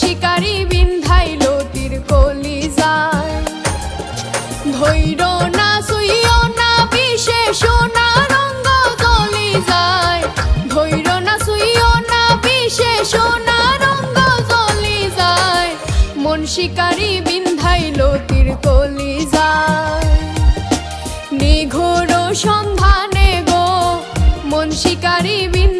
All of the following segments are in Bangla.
শিকারি বিন্ধাইল কলি যায় ধৈর না সুইও না বিশেষ না রঙ্গ যায় না না জলি যায় কলি যায় নিঘোর সন্ধানে গো, মন শিকারি বিন্ধাইল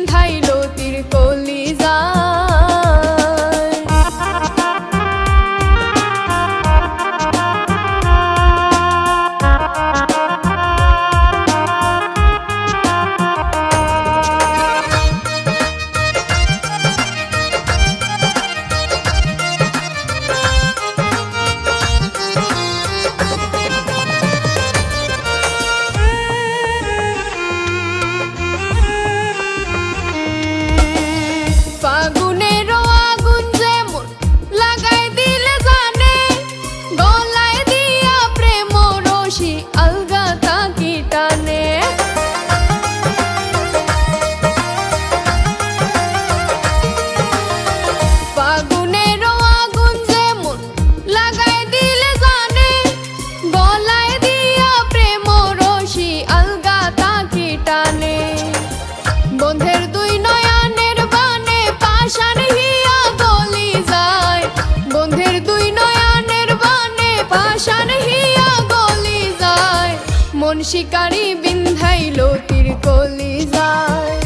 শিকারি বিন্ধাইল তীর কলি যায়।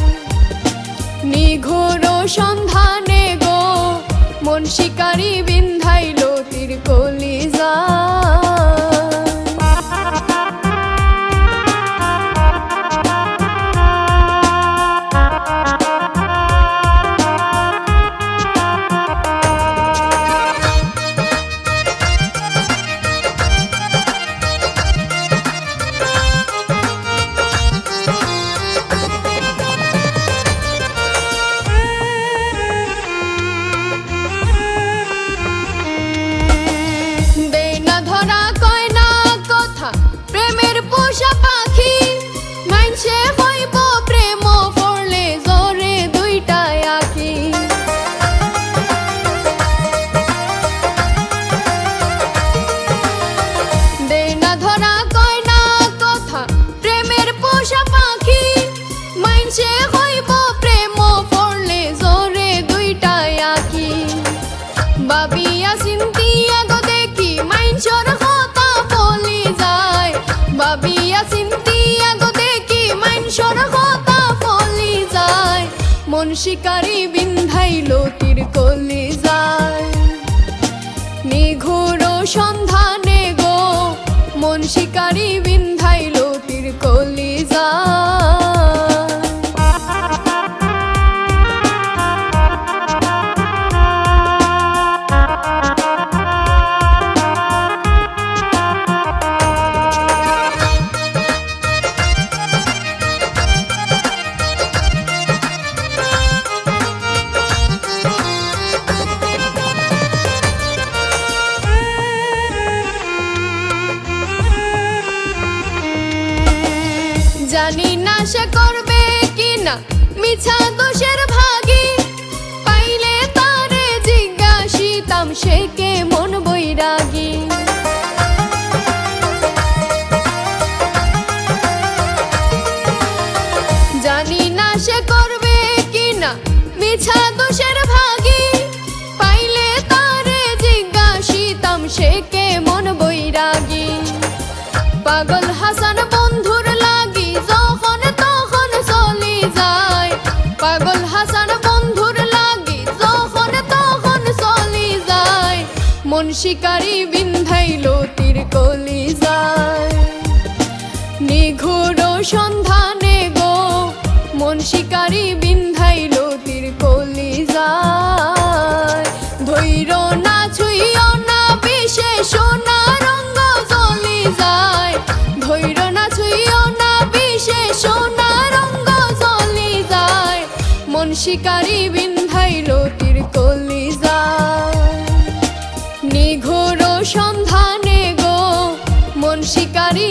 নিঘোর সন্ধানে গো মন শিকারি বিন্ধাইল তীর কলি যায়। শিকারি বিন্ধাইল সে করবে কিনা? মিছা দোষের ভাগে। পাইলে তারে জিজ্ঞাসিতাম সে কে মন বৈরাগী? শিকারি বিন্ধাইল তীর কলি যায় নিঘোর সন্ধানে গো, মন শিকারি বিন্ধাইল তীর কলি যায় ধৈর না ছুইও না বিশেষ না রঙ্গ জলি যায়। ধৈর না ছুইও না বিশেষ না রঙ্গ জলি যায়। মন শিকারি বিন্ধাইল তীর কলি যায় নিঘোর সন্ধানে গো মন শিকারি